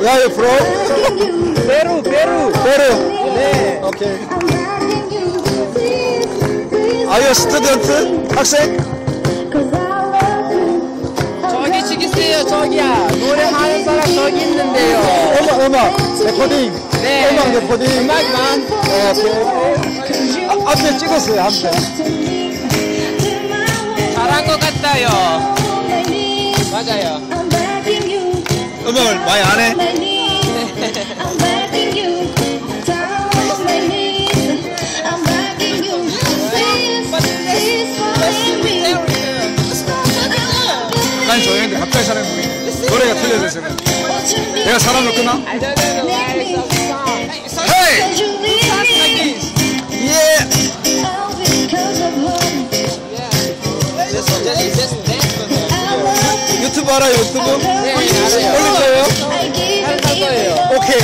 Where are you from? Peru, Peru. Peru. 네. Okay. Are you a student? 학생? 저기 죽이세요, you. 노래하는 사람 저기 있는데요. 어머, 어머. 레코딩. 네 음악 레코딩. 음악만 오케이. 아, 앞에 찍었어요, 앞에. 잘한 것 같아요 맞아요 음악을 많이 안 해? 난 조용한데 갑자기 사람이 보이네. 노래가 틀려져서. 내가 사람을 끄나? The song 헤이! 예! just just just dance for them 유튜브 알아요, 유튜브? 네 알아요 거예요? 할 거예요 오케이.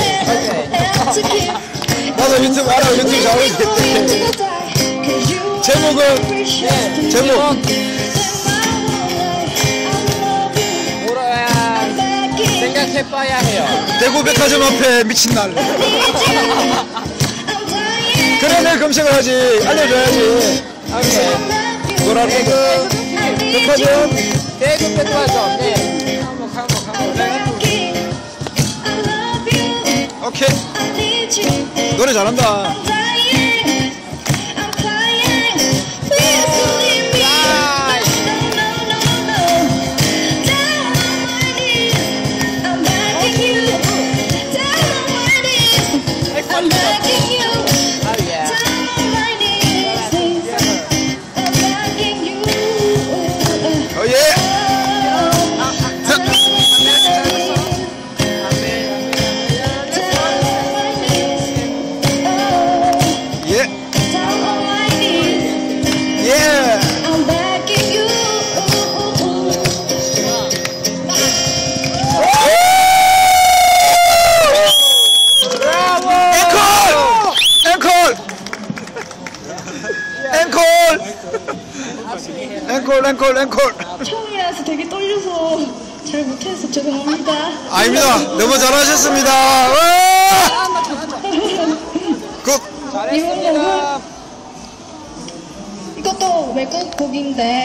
나도 유튜브 알아, 유튜브 잘 올릴게. 제목은, 제목. 뭐라 생각해봐야 해요 대구 백화점 앞에 미친 날. 그래, 내가 검색을 하지. 알려줘야지. 뭐라고? 백화점? 대구 백화점 네 한번 오케이. 노래 잘한다. 앵콜, 앵콜, 앵콜! 처음이라서 되게 떨려서 잘 못해서 죄송합니다. 아닙니다. 너무 잘하셨습니다. 와! 굿! 이번 곡은 이것도 외국 곡인데